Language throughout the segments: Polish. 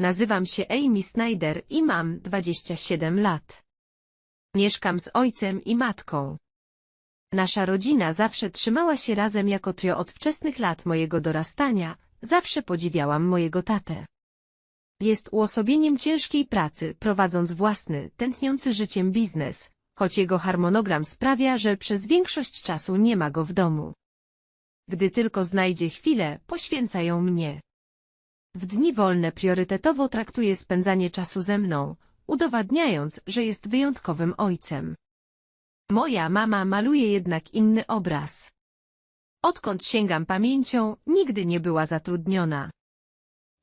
Nazywam się Amy Snyder i mam 27 lat. Mieszkam z ojcem i matką. Nasza rodzina zawsze trzymała się razem jako trio od wczesnych lat mojego dorastania, zawsze podziwiałam mojego tatę. Jest uosobieniem ciężkiej pracy, prowadząc własny, tętniący życiem biznes, choć jego harmonogram sprawia, że przez większość czasu nie ma go w domu. Gdy tylko znajdzie chwilę, poświęca ją mnie. W dni wolne priorytetowo traktuje spędzanie czasu ze mną, udowadniając, że jest wyjątkowym ojcem. Moja mama maluje jednak inny obraz. Odkąd sięgam pamięcią, nigdy nie była zatrudniona.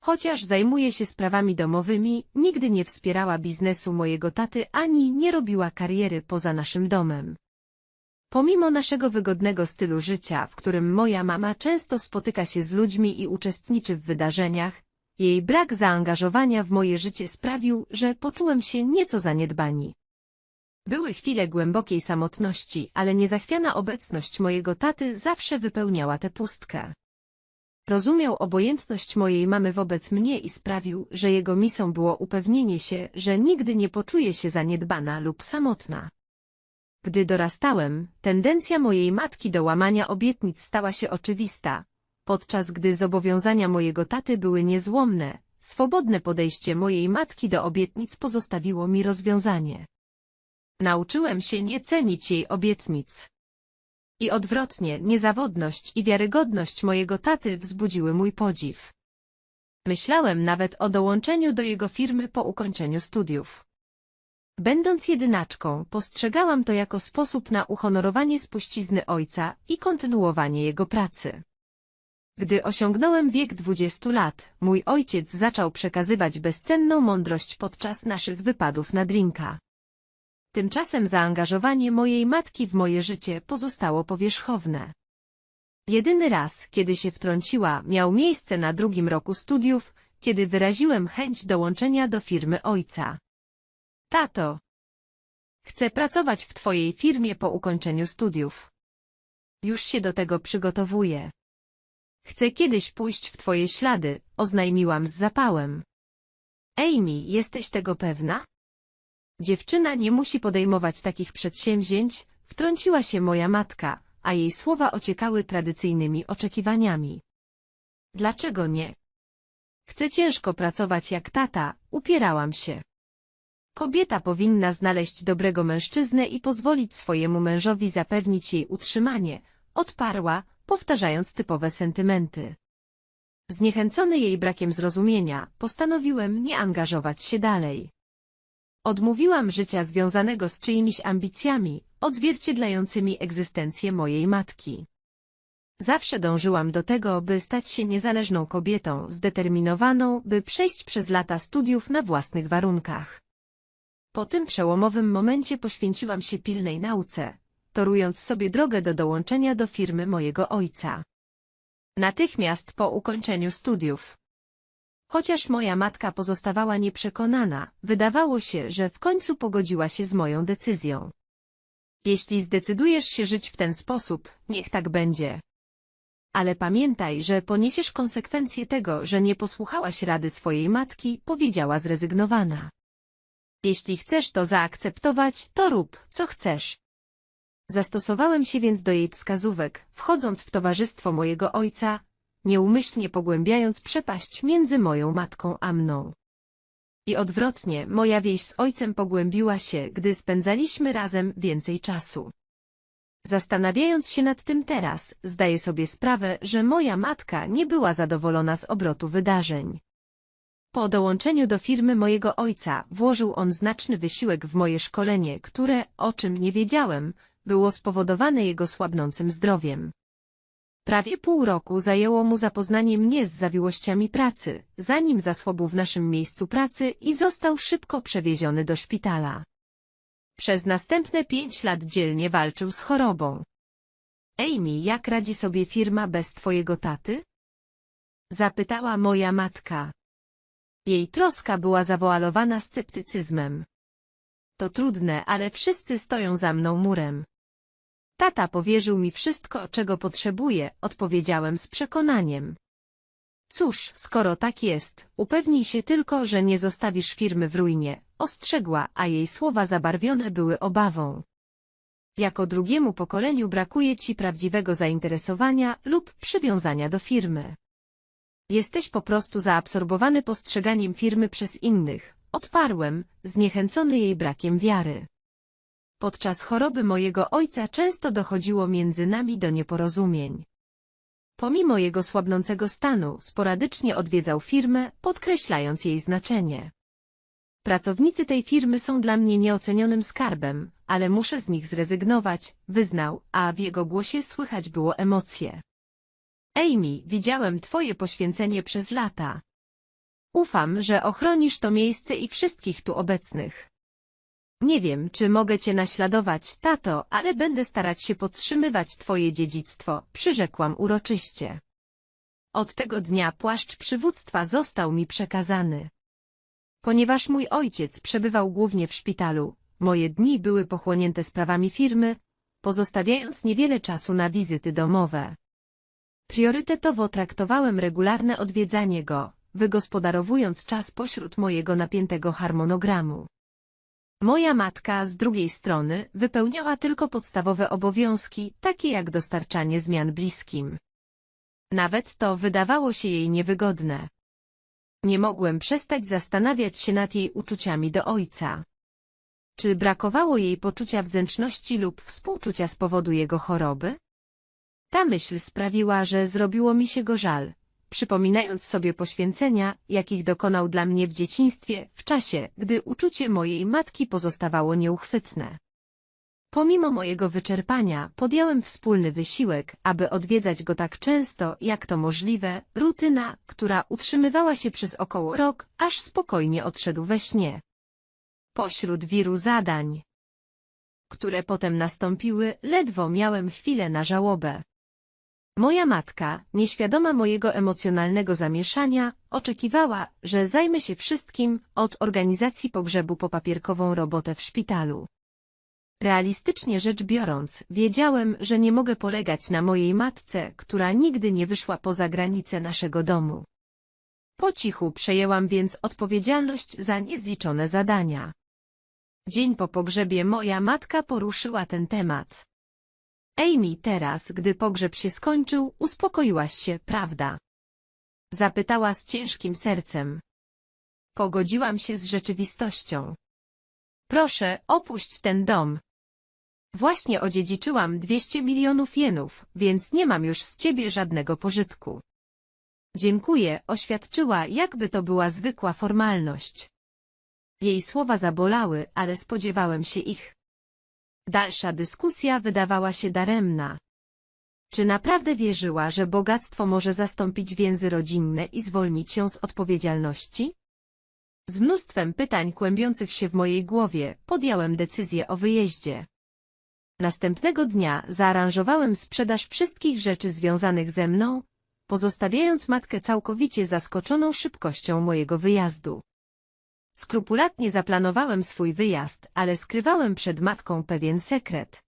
Chociaż zajmuje się sprawami domowymi, nigdy nie wspierała biznesu mojego taty ani nie robiła kariery poza naszym domem. Pomimo naszego wygodnego stylu życia, w którym moja mama często spotyka się z ludźmi i uczestniczy w wydarzeniach, jej brak zaangażowania w moje życie sprawił, że poczułem się nieco zaniedbani. Były chwile głębokiej samotności, ale niezachwiana obecność mojego taty zawsze wypełniała tę pustkę. Rozumiał obojętność mojej mamy wobec mnie i sprawił, że jego misą było upewnienie się, że nigdy nie poczuję się zaniedbana lub samotna. Gdy dorastałem, tendencja mojej matki do łamania obietnic stała się oczywista, podczas gdy zobowiązania mojego taty były niezłomne, swobodne podejście mojej matki do obietnic pozostawiło mi rozwiązanie. Nauczyłem się nie cenić jej obietnic. I odwrotnie, niezawodność i wiarygodność mojego taty wzbudziły mój podziw. Myślałem nawet o dołączeniu do jego firmy po ukończeniu studiów. Będąc jedynaczką, postrzegałam to jako sposób na uhonorowanie spuścizny ojca i kontynuowanie jego pracy. Gdy osiągnąłem wiek 20 lat, mój ojciec zaczął przekazywać bezcenną mądrość podczas naszych wypadów na drinka. Tymczasem zaangażowanie mojej matki w moje życie pozostało powierzchowne. Jedyny raz, kiedy się wtrąciła, miał miejsce na drugim roku studiów, kiedy wyraziłem chęć dołączenia do firmy ojca. Tato, chcę pracować w twojej firmie po ukończeniu studiów. Już się do tego przygotowuję. Chcę kiedyś pójść w twoje ślady, oznajmiłam z zapałem. Amy, jesteś tego pewna? Dziewczyna nie musi podejmować takich przedsięwzięć, wtrąciła się moja matka, a jej słowa ociekały tradycyjnymi oczekiwaniami. Dlaczego nie? Chcę ciężko pracować jak tata, upierałam się. Kobieta powinna znaleźć dobrego mężczyznę i pozwolić swojemu mężowi zapewnić jej utrzymanie, odparła, powtarzając typowe sentymenty. Zniechęcony jej brakiem zrozumienia, postanowiłem nie angażować się dalej. Odmówiłam życia związanego z czyimiś ambicjami, odzwierciedlającymi egzystencję mojej matki. Zawsze dążyłam do tego, by stać się niezależną kobietą, zdeterminowaną, by przejść przez lata studiów na własnych warunkach. Po tym przełomowym momencie poświęciłam się pilnej nauce, torując sobie drogę do dołączenia do firmy mojego ojca. Natychmiast po ukończeniu studiów. Chociaż moja matka pozostawała nieprzekonana, wydawało się, że w końcu pogodziła się z moją decyzją. Jeśli zdecydujesz się żyć w ten sposób, niech tak będzie. Ale pamiętaj, że poniesiesz konsekwencje tego, że nie posłuchałaś rady swojej matki, powiedziała zrezygnowana. Jeśli chcesz to zaakceptować, to rób, co chcesz. Zastosowałem się więc do jej wskazówek, wchodząc w towarzystwo mojego ojca, nieumyślnie pogłębiając przepaść między moją matką a mną. I odwrotnie, moja wieś z ojcem pogłębiła się, gdy spędzaliśmy razem więcej czasu. Zastanawiając się nad tym teraz, zdaję sobie sprawę, że moja matka nie była zadowolona z obrotu wydarzeń. Po dołączeniu do firmy mojego ojca włożył on znaczny wysiłek w moje szkolenie, które, o czym nie wiedziałem, było spowodowane jego słabnącym zdrowiem. Prawie pół roku zajęło mu zapoznanie mnie z zawiłościami pracy, zanim zasłabł w naszym miejscu pracy i został szybko przewieziony do szpitala. Przez następne pięć lat dzielnie walczył z chorobą. Amy, jak radzi sobie firma bez twojego taty? Zapytała moja matka. Jej troska była zawoalowana sceptycyzmem. To trudne, ale wszyscy stoją za mną murem. Tata powierzył mi wszystko, czego potrzebuję, odpowiedziałem z przekonaniem. Cóż, skoro tak jest, upewnij się tylko, że nie zostawisz firmy w ruinie, ostrzegła, a jej słowa zabarwione były obawą. Jako drugiemu pokoleniu brakuje ci prawdziwego zainteresowania lub przywiązania do firmy. Jesteś po prostu zaabsorbowany postrzeganiem firmy przez innych, odparłem, zniechęcony jej brakiem wiary. Podczas choroby mojego ojca często dochodziło między nami do nieporozumień. Pomimo jego słabnącego stanu, sporadycznie odwiedzał firmę, podkreślając jej znaczenie. Pracownicy tej firmy są dla mnie nieocenionym skarbem, ale muszę z nich zrezygnować, wyznał, a w jego głosie słychać było emocje. Amy, widziałem twoje poświęcenie przez lata. Ufam, że ochronisz to miejsce i wszystkich tu obecnych. Nie wiem, czy mogę cię naśladować, tato, ale będę starać się podtrzymywać twoje dziedzictwo, przyrzekłam uroczyście. Od tego dnia płaszcz przywództwa został mi przekazany. Ponieważ mój ojciec przebywał głównie w szpitalu, moje dni były pochłonięte sprawami firmy, pozostawiając niewiele czasu na wizyty domowe. Priorytetowo traktowałem regularne odwiedzanie go, wygospodarowując czas pośród mojego napiętego harmonogramu. Moja matka z drugiej strony wypełniała tylko podstawowe obowiązki, takie jak dostarczanie zmian bliskim. Nawet to wydawało się jej niewygodne. Nie mogłem przestać zastanawiać się nad jej uczuciami do ojca. Czy brakowało jej poczucia wdzięczności lub współczucia z powodu jego choroby? Ta myśl sprawiła, że zrobiło mi się go żal, przypominając sobie poświęcenia, jakich dokonał dla mnie w dzieciństwie, w czasie, gdy uczucie mojej matki pozostawało nieuchwytne. Pomimo mojego wyczerpania, podjąłem wspólny wysiłek, aby odwiedzać go tak często, jak to możliwe, rutyna, która utrzymywała się przez około rok, aż spokojnie odszedł we śnie. Pośród wiru zadań, które potem nastąpiły, ledwo miałem chwilę na żałobę. Moja matka, nieświadoma mojego emocjonalnego zamieszania, oczekiwała, że zajmę się wszystkim, od organizacji pogrzebu po papierkową robotę w szpitalu. Realistycznie rzecz biorąc, wiedziałem, że nie mogę polegać na mojej matce, która nigdy nie wyszła poza granice naszego domu. Po cichu przejęłam więc odpowiedzialność za niezliczone zadania. Dzień po pogrzebie moja matka poruszyła ten temat. Amy teraz, gdy pogrzeb się skończył, uspokoiłaś się, prawda? Zapytała z ciężkim sercem. Pogodziłam się z rzeczywistością. Proszę, opuść ten dom. Właśnie odziedziczyłam 200 milionów jenów, więc nie mam już z ciebie żadnego pożytku. Dziękuję, oświadczyła, jakby to była zwykła formalność. Jej słowa zabolały, ale spodziewałem się ich. Dalsza dyskusja wydawała się daremna. Czy naprawdę wierzyła, że bogactwo może zastąpić więzy rodzinne i zwolnić ją z odpowiedzialności? Z mnóstwem pytań kłębiących się w mojej głowie podjąłem decyzję o wyjeździe. Następnego dnia zaaranżowałem sprzedaż wszystkich rzeczy związanych ze mną, pozostawiając matkę całkowicie zaskoczoną szybkością mojego wyjazdu. Skrupulatnie zaplanowałem swój wyjazd, ale skrywałem przed matką pewien sekret.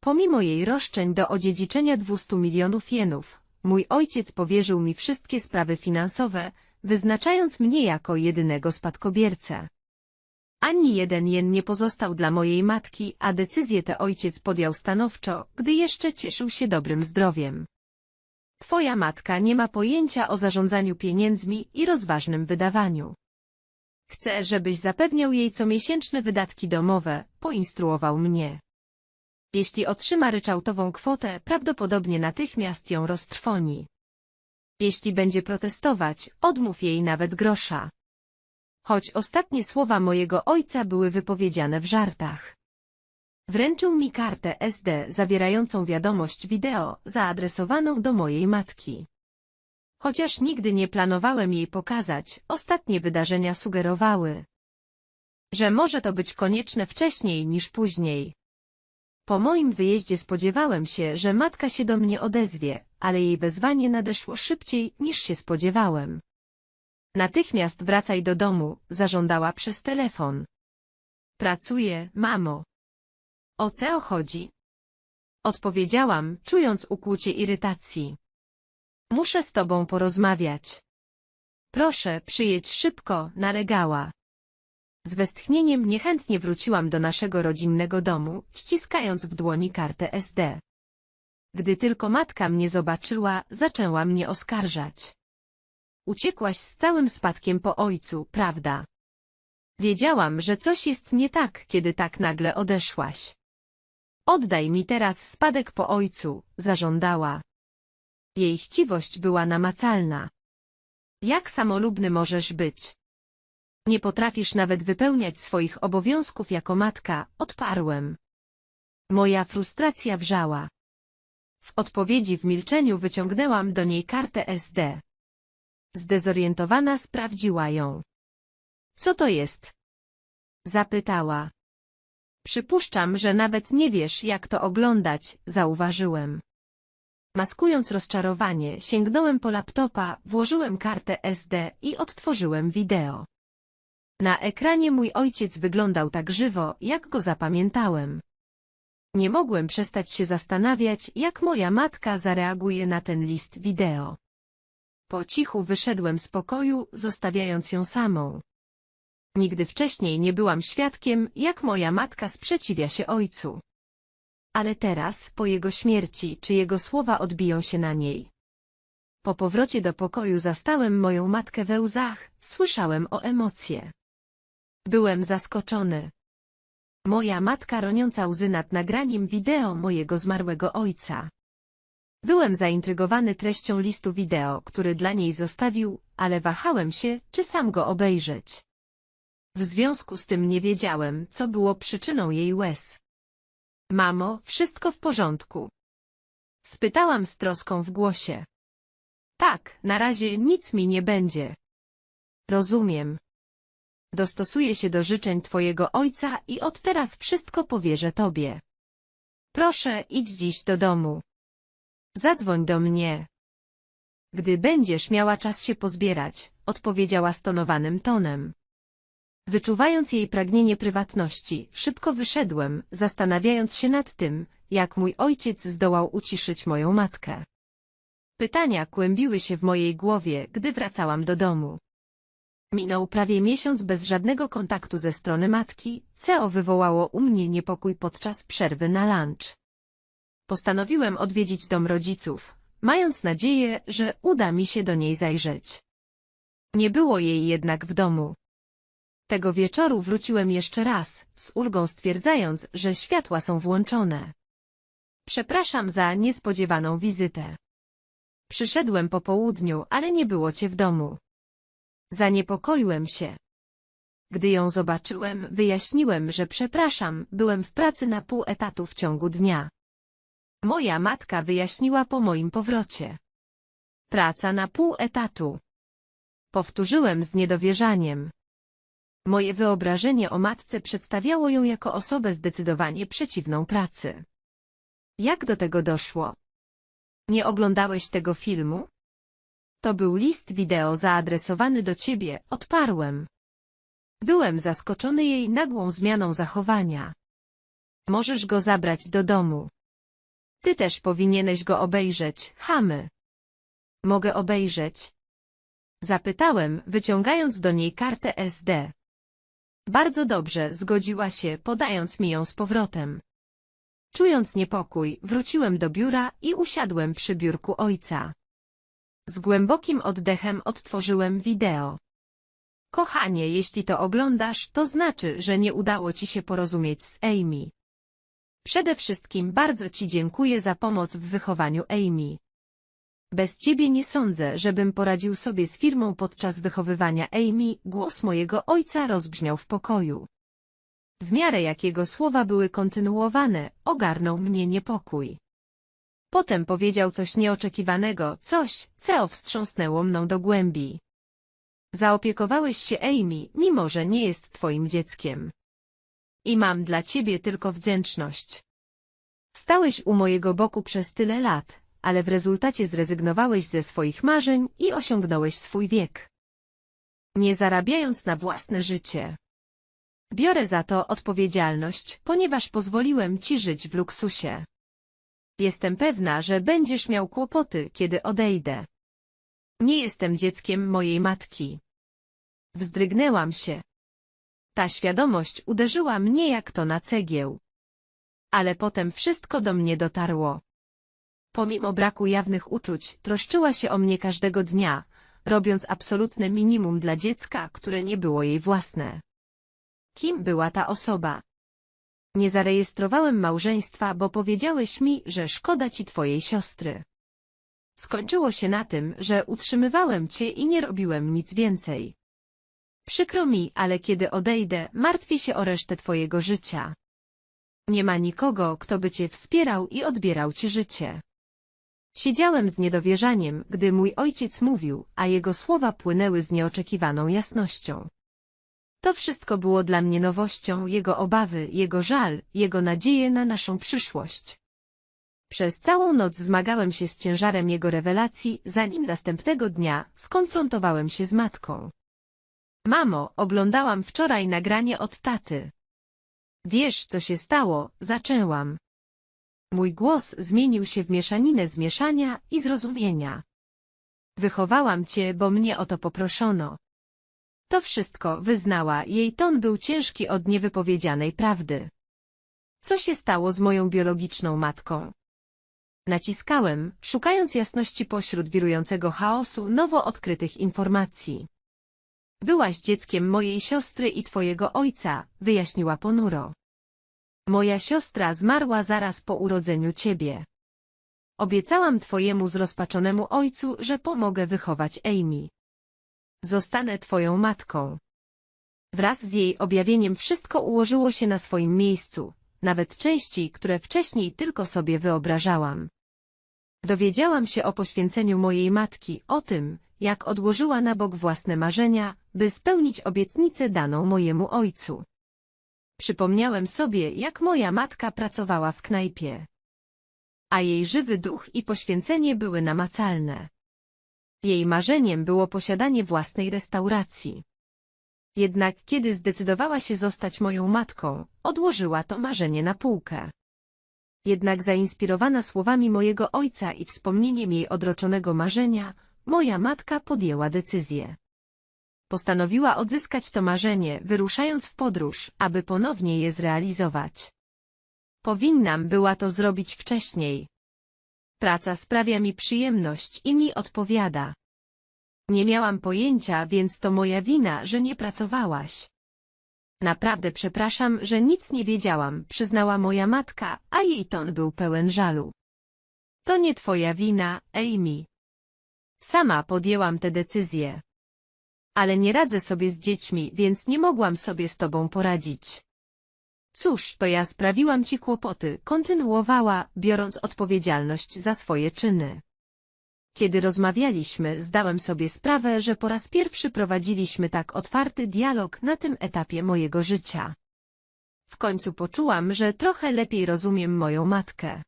Pomimo jej roszczeń do odziedziczenia 200 milionów jenów, mój ojciec powierzył mi wszystkie sprawy finansowe, wyznaczając mnie jako jedynego spadkobiercę. Ani jeden jen nie pozostał dla mojej matki, a decyzję tę ojciec podjął stanowczo, gdy jeszcze cieszył się dobrym zdrowiem. Twoja matka nie ma pojęcia o zarządzaniu pieniędzmi i rozważnym wydawaniu. Chcę, żebyś zapewniał jej comiesięczne wydatki domowe, poinstruował mnie. Jeśli otrzyma ryczałtową kwotę, prawdopodobnie natychmiast ją roztrwoni. Jeśli będzie protestować, odmów jej nawet grosza. Choć ostatnie słowa mojego ojca były wypowiedziane w żartach. Wręczył mi kartę SD zawierającą wiadomość wideo zaadresowaną do mojej matki. Chociaż nigdy nie planowałem jej pokazać, ostatnie wydarzenia sugerowały, że może to być konieczne wcześniej niż później. Po moim wyjeździe spodziewałem się, że matka się do mnie odezwie, ale jej wezwanie nadeszło szybciej niż się spodziewałem. Natychmiast wracaj do domu, zażądała przez telefon. Pracuję, mamo. O co chodzi? Odpowiedziałam, czując ukłucie irytacji. Muszę z tobą porozmawiać. Proszę, przyjedź szybko, nalegała. Z westchnieniem niechętnie wróciłam do naszego rodzinnego domu, ściskając w dłoni kartę SD. Gdy tylko matka mnie zobaczyła, zaczęła mnie oskarżać. Uciekłaś z całym spadkiem po ojcu, prawda? Wiedziałam, że coś jest nie tak, kiedy tak nagle odeszłaś. Oddaj mi teraz spadek po ojcu, zażądała. Jej chciwość była namacalna. Jak samolubny możesz być? Nie potrafisz nawet wypełniać swoich obowiązków jako matka, odparłem. Moja frustracja wrzała. W odpowiedzi w milczeniu wyciągnęłam do niej kartę SD. Zdezorientowana sprawdziła ją. Co to jest? Zapytała. Przypuszczam, że nawet nie wiesz, jak to oglądać, zauważyłem. Maskując rozczarowanie, sięgnąłem po laptopa, włożyłem kartę SD i odtworzyłem wideo. Na ekranie mój ojciec wyglądał tak żywo, jak go zapamiętałem. Nie mogłem przestać się zastanawiać, jak moja matka zareaguje na ten list wideo. Po cichu wyszedłem z pokoju, zostawiając ją samą. Nigdy wcześniej nie byłam świadkiem, jak moja matka sprzeciwia się ojcu. Ale teraz, po jego śmierci, czy jego słowa odbiją się na niej? Po powrocie do pokoju zastałem moją matkę we łzach, słyszałem o emocje. Byłem zaskoczony. Moja matka roniąca łzy nad nagraniem wideo mojego zmarłego ojca. Byłem zaintrygowany treścią listu wideo, który dla niej zostawił, ale wahałem się, czy sam go obejrzeć. W związku z tym nie wiedziałem, co było przyczyną jej łez. Mamo, wszystko w porządku. Spytałam z troską w głosie. Tak, na razie nic mi nie będzie. Rozumiem. Dostosuję się do życzeń twojego ojca i od teraz wszystko powierzę tobie. Proszę, idź dziś do domu. Zadzwoń do mnie. Gdy będziesz miała czas się pozbierać, odpowiedziała stonowanym tonem. Wyczuwając jej pragnienie prywatności, szybko wyszedłem, zastanawiając się nad tym, jak mój ojciec zdołał uciszyć moją matkę. Pytania kłębiły się w mojej głowie, gdy wracałam do domu. Minął prawie miesiąc bez żadnego kontaktu ze strony matki, co wywołało u mnie niepokój podczas przerwy na lunch. Postanowiłem odwiedzić dom rodziców, mając nadzieję, że uda mi się do niej zajrzeć. Nie było jej jednak w domu. Tego wieczoru wróciłem jeszcze raz, z ulgą stwierdzając, że światła są włączone. Przepraszam za niespodziewaną wizytę. Przyszedłem po południu, ale nie było cię w domu. Zaniepokoiłem się. Gdy ją zobaczyłem, wyjaśniłem, że przepraszam, byłem w pracy na pół etatu w ciągu dnia. Moja matka wyjaśniła po moim powrocie. Praca na pół etatu. Powtórzyłem z niedowierzaniem. Moje wyobrażenie o matce przedstawiało ją jako osobę zdecydowanie przeciwną pracy. Jak do tego doszło? Nie oglądałeś tego filmu? To był list wideo zaadresowany do ciebie, odparłem. Byłem zaskoczony jej nagłą zmianą zachowania. Możesz go zabrać do domu. Ty też powinieneś go obejrzeć, chamy. Mogę obejrzeć? Zapytałem, wyciągając do niej kartę SD. Bardzo dobrze, zgodziła się, podając mi ją z powrotem. Czując niepokój, wróciłem do biura i usiadłem przy biurku ojca. Z głębokim oddechem odtworzyłem wideo. Kochanie, jeśli to oglądasz, to znaczy, że nie udało ci się porozumieć z Amy. Przede wszystkim bardzo ci dziękuję za pomoc w wychowaniu Amy. Bez ciebie nie sądzę, żebym poradził sobie z firmą podczas wychowywania Amy, głos mojego ojca rozbrzmiał w pokoju. W miarę jak jego słowa były kontynuowane, ogarnął mnie niepokój. Potem powiedział coś nieoczekiwanego, coś, co wstrząsnęło mną do głębi. Zaopiekowałeś się Amy, mimo że nie jest twoim dzieckiem. I mam dla ciebie tylko wdzięczność. Stałeś u mojego boku przez tyle lat, ale w rezultacie zrezygnowałeś ze swoich marzeń i osiągnąłeś swój wiek. Nie zarabiając na własne życie. Biorę za to odpowiedzialność, ponieważ pozwoliłem ci żyć w luksusie. Jestem pewna, że będziesz miał kłopoty, kiedy odejdę. Nie jestem dzieckiem mojej matki. Wzdrygnęłam się. Ta świadomość uderzyła mnie jak to na cegieł. Ale potem wszystko do mnie dotarło. Pomimo braku jawnych uczuć, troszczyła się o mnie każdego dnia, robiąc absolutne minimum dla dziecka, które nie było jej własne. Kim była ta osoba? Nie zarejestrowałem małżeństwa, bo powiedziałeś mi, że szkoda ci twojej siostry. Skończyło się na tym, że utrzymywałem cię i nie robiłem nic więcej. Przykro mi, ale kiedy odejdę, martwię się o resztę twojego życia. Nie ma nikogo, kto by cię wspierał i odbierał ci życie. Siedziałem z niedowierzaniem, gdy mój ojciec mówił, a jego słowa płynęły z nieoczekiwaną jasnością. To wszystko było dla mnie nowością, jego obawy, jego żal, jego nadzieje na naszą przyszłość. Przez całą noc zmagałem się z ciężarem jego rewelacji, zanim następnego dnia skonfrontowałem się z matką. Mamo, oglądałam wczoraj nagranie od taty. Wiesz, co się stało, zaczęłam. Mój głos zmienił się w mieszaninę zmieszania i zrozumienia. Wychowałam cię, bo mnie o to poproszono. To wszystko wyznała, jej ton był ciężki od niewypowiedzianej prawdy. Co się stało z moją biologiczną matką? Naciskałem, szukając jasności pośród wirującego chaosu nowo odkrytych informacji. Byłaś dzieckiem mojej siostry i twojego ojca, wyjaśniła ponuro. Moja siostra zmarła zaraz po urodzeniu ciebie. Obiecałam twojemu zrozpaczonemu ojcu, że pomogę wychować Amy. Zostanę twoją matką. Wraz z jej objawieniem wszystko ułożyło się na swoim miejscu, nawet części, które wcześniej tylko sobie wyobrażałam. Dowiedziałam się o poświęceniu mojej matki, o tym, jak odłożyła na bok własne marzenia, by spełnić obietnicę daną mojemu ojcu. Przypomniałem sobie, jak moja matka pracowała w knajpie. A jej żywy duch i poświęcenie były namacalne. Jej marzeniem było posiadanie własnej restauracji. Jednak kiedy zdecydowała się zostać moją matką, odłożyła to marzenie na półkę. Jednak zainspirowana słowami mojego ojca i wspomnieniem jej odroczonego marzenia, moja matka podjęła decyzję. Postanowiła odzyskać to marzenie, wyruszając w podróż, aby ponownie je zrealizować. Powinnam była to zrobić wcześniej. Praca sprawia mi przyjemność i mi odpowiada. Nie miałam pojęcia, więc to moja wina, że nie pracowałaś. Naprawdę przepraszam, że nic nie wiedziałam, przyznała moja matka, a jej ton był pełen żalu. To nie twoja wina, Amy. Sama podjęłam tę decyzję. Ale nie radzę sobie z dziećmi, więc nie mogłam sobie z tobą poradzić. Cóż, to ja sprawiłam ci kłopoty, kontynuowała, biorąc odpowiedzialność za swoje czyny. Kiedy rozmawialiśmy, zdałem sobie sprawę, że po raz pierwszy prowadziliśmy tak otwarty dialog na tym etapie mojego życia. W końcu poczułam, że trochę lepiej rozumiem moją matkę.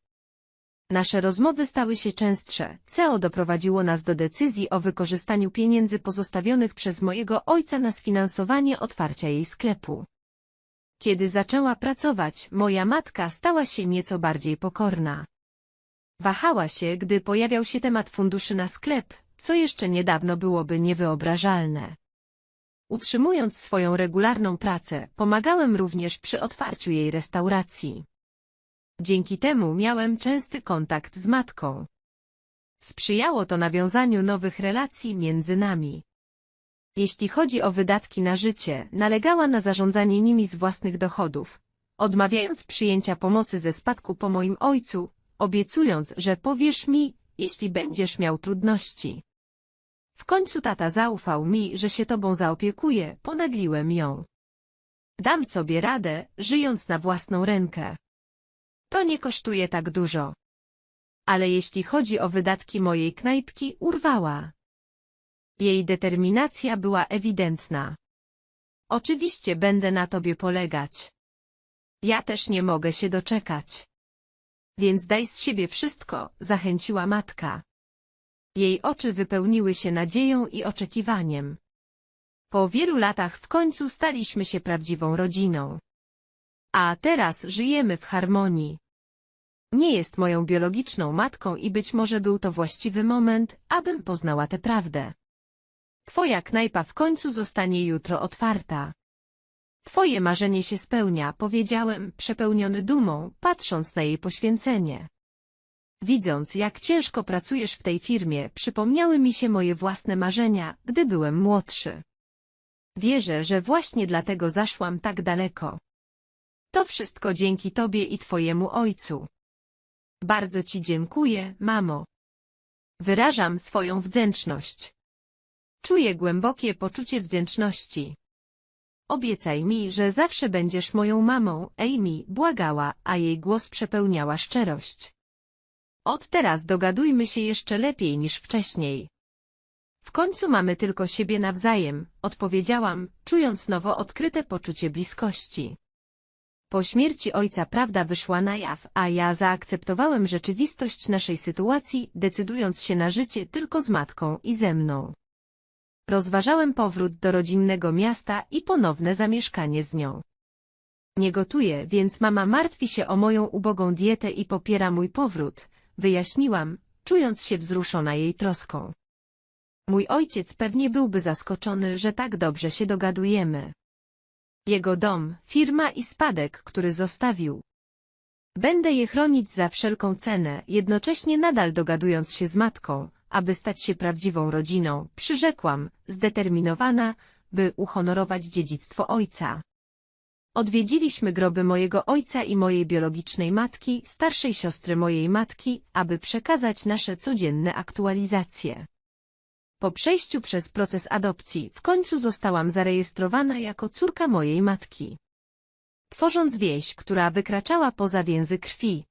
Nasze rozmowy stały się częstsze. CEO doprowadziło nas do decyzji o wykorzystaniu pieniędzy pozostawionych przez mojego ojca na sfinansowanie otwarcia jej sklepu. Kiedy zaczęła pracować, moja matka stała się nieco bardziej pokorna. Wahała się, gdy pojawiał się temat funduszy na sklep, co jeszcze niedawno byłoby niewyobrażalne. Utrzymując swoją regularną pracę, pomagałem również przy otwarciu jej restauracji. Dzięki temu miałem częsty kontakt z matką. Sprzyjało to nawiązaniu nowych relacji między nami. Jeśli chodzi o wydatki na życie, nalegała na zarządzanie nimi z własnych dochodów, odmawiając przyjęcia pomocy ze spadku po moim ojcu, obiecując, że powiesz mi, jeśli będziesz miał trudności. W końcu tata zaufał mi, że się tobą zaopiekuje, ponagliłem ją. Dam sobie radę, żyjąc na własną rękę. To nie kosztuje tak dużo. Ale jeśli chodzi o wydatki mojej knajpki, urwała. Jej determinacja była ewidentna. Oczywiście będę na tobie polegać. Ja też nie mogę się doczekać. Więc daj z siebie wszystko, zachęciła matka. Jej oczy wypełniły się nadzieją i oczekiwaniem. Po wielu latach w końcu staliśmy się prawdziwą rodziną. A teraz żyjemy w harmonii. Nie jest moją biologiczną matką i być może był to właściwy moment, abym poznała tę prawdę. Twoja knajpa w końcu zostanie jutro otwarta. Twoje marzenie się spełnia, powiedziałem, przepełniony dumą, patrząc na jej poświęcenie. Widząc, jak ciężko pracujesz w tej firmie, przypomniały mi się moje własne marzenia, gdy byłem młodszy. Wierzę, że właśnie dlatego zaszłam tak daleko. To wszystko dzięki Tobie i Twojemu ojcu. Bardzo Ci dziękuję, mamo. Wyrażam swoją wdzięczność. Czuję głębokie poczucie wdzięczności. Obiecaj mi, że zawsze będziesz moją mamą, Amy błagała, a jej głos przepełniała szczerość. Od teraz dogadujmy się jeszcze lepiej niż wcześniej. W końcu mamy tylko siebie nawzajem, odpowiedziałam, czując nowo odkryte poczucie bliskości. Po śmierci ojca prawda wyszła na jaw, a ja zaakceptowałem rzeczywistość naszej sytuacji, decydując się na życie tylko z matką i ze mną. Rozważałem powrót do rodzinnego miasta i ponowne zamieszkanie z nią. Nie gotuję, więc mama martwi się o moją ubogą dietę i popiera mój powrót, wyjaśniłam, czując się wzruszona jej troską. Mój ojciec pewnie byłby zaskoczony, że tak dobrze się dogadujemy. Jego dom, firma i spadek, który zostawił. Będę je chronić za wszelką cenę, jednocześnie nadal dogadując się z matką, aby stać się prawdziwą rodziną, przyrzekłam, zdeterminowana, by uhonorować dziedzictwo ojca. Odwiedziliśmy groby mojego ojca i mojej biologicznej matki, starszej siostry mojej matki, aby przekazać nasze codzienne aktualizacje. Po przejściu przez proces adopcji w końcu zostałam zarejestrowana jako córka mojej matki. Tworząc wieś, która wykraczała poza więzy krwi,